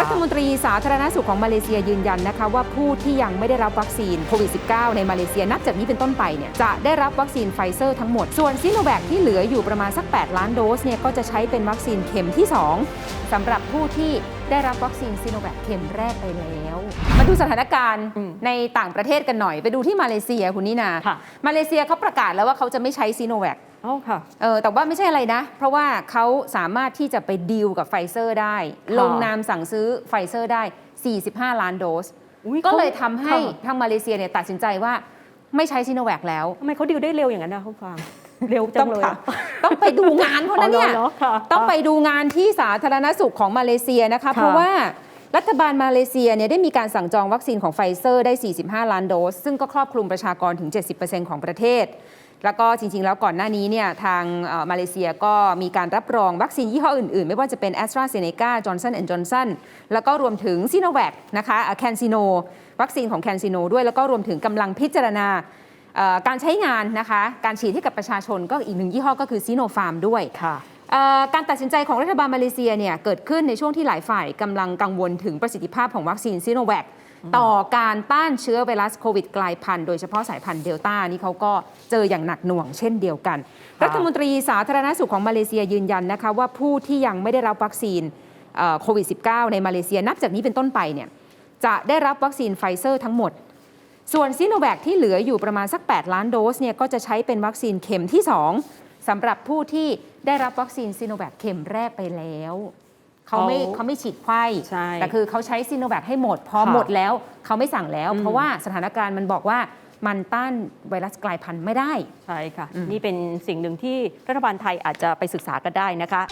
รัฐมนตรีสาธารณสุขของมาเลเซียยืนยันนะคะว่าผู้ที่ยังไม่ได้รับวัคซีนโควิด -19 ในมาเลเซียนับจากนี้เป็นต้นไปเนี่ยจะได้รับวัคซีนไฟเซอร์ทั้งหมด ส่วนซิโนแวคที่เหลืออยู่ประมาณสัก 8 ล้านโดสเนี่ยก็จะใช้เป็นวัคซีนเข็มที่ 2สำหรับผู้ที่ได้รับวัคซีนซิโนแวคเข็มแรกไปแล้ว มาดูสถานการณ์อืมในต่างประเทศกันหน่อย ไปดูที่มาเลเซียคุณนินาค่ะมาเลเซียเขาประกาศแล้วว่าเขาจะไม่ใช้ซีโนแวค อ๋อค่ะ เออแต่ว่าไม่ใช่อะไรนะ เพราะว่าเขาสามารถที่จะไปดีลกับไฟเซอร์ได้ค่ะลงนามสั่งซื้อไฟเซอร์ได้ 45 ล้านโดสอุ๊ยก็ขาเลยทำให้ค่ะทางมาเลเซียเนี่ยตัดสินใจว่าไม่ใช้ซีโนแวคแล้ว ทำไมเขาดิวได้เร็วอย่างนั้นนะคุณฟางเร็วจัต้องงเลยค่ะอะ ต้องไปดูงานเขานะเนี่ย อ๋อหรอค่ะต้องไปดูงานที่สาธารณสุขของมาเลเซียนะคะ เพราะว่ารัฐบาลมาเลเซียเนี่ยได้มีการสั่งจองวัคซีนของไฟเซอร์ได้ 45 ล้านโดส ซึ่งก็ครอบคลุมประชากรถึง 70%ของประเทศ แล้วก็จริงๆ แล้วก่อนหน้านี้เนี่ยทางเอ่อมาเลเซียก็มีการรับรองวัคซีนยี่ห้ออื่นๆ ไม่ว่าจะเป็น a s t r a z เซ e c a Johnson Johnson แล้วก็รวมถึงซีโนแวคนะคะแคนซิโนวัคซีนของแคนซิโนด้วยแล้วก็รวมถึงกำลังพิจารณาเอ่อการใช้งานนะคะการฉีดให้กับประชาชนก็อีกหนึ่งยี่ห้อก็คือซีโนฟาร์มด้วยค่ะเอ่อการตัดสินใจของรัฐบาลมาเลเซียเนี่ยเกิดขึ้นในช่วงที่หลายฝ่ายกำลังกังวลถึงประสิทธิภาพของวัคซีนซีโนแวค ต่อการต้านเชื้อไวรัสโควิดกลายพันธุ์โดยเฉพาะสายพันธุ์เดลต้านี่เขาก็เจออย่างหนักหน่วงเช่นเดียวกันค่ะรัฐมนตรีสาธารณสุขของมาเลเซียยืนยันนะคะว่าผู้ที่ยังไม่ได้รับวัคซีนเอ่อโควิด -19 ในมาเลเซียนับจากนี้เป็นต้นไปเนี่ยจะได้รับวัคซีนไฟเซอร์ทั้งหมด ส่วนซีโนแวคที่เหลืออยู่ประมาณสัก 8 ล้านโดสเนี่ยก็จะใช้เป็นวัคซีนเข็มที่ 2สำหรับผู้ที่ได้รับวัคซีนซีโนแวคเข็มแรกไปแล้ว เขาไม่เขาเขาไม่ฉีดไข้ใช่แต่คือเขาใช้ซีโนแวคให้หมด พอค่ะหมดแล้วเขาไม่สั่งแล้วอืมเพราะว่าสถานการณ์มันบอกว่ามันต้านไวรัสกลายพันธุ์ไม่ได้ ใช่ค่ะอืมนี่เป็นสิ่งหนึ่งที่รัฐบาลไทยอาจจะไปศึกษากันได้นะคะ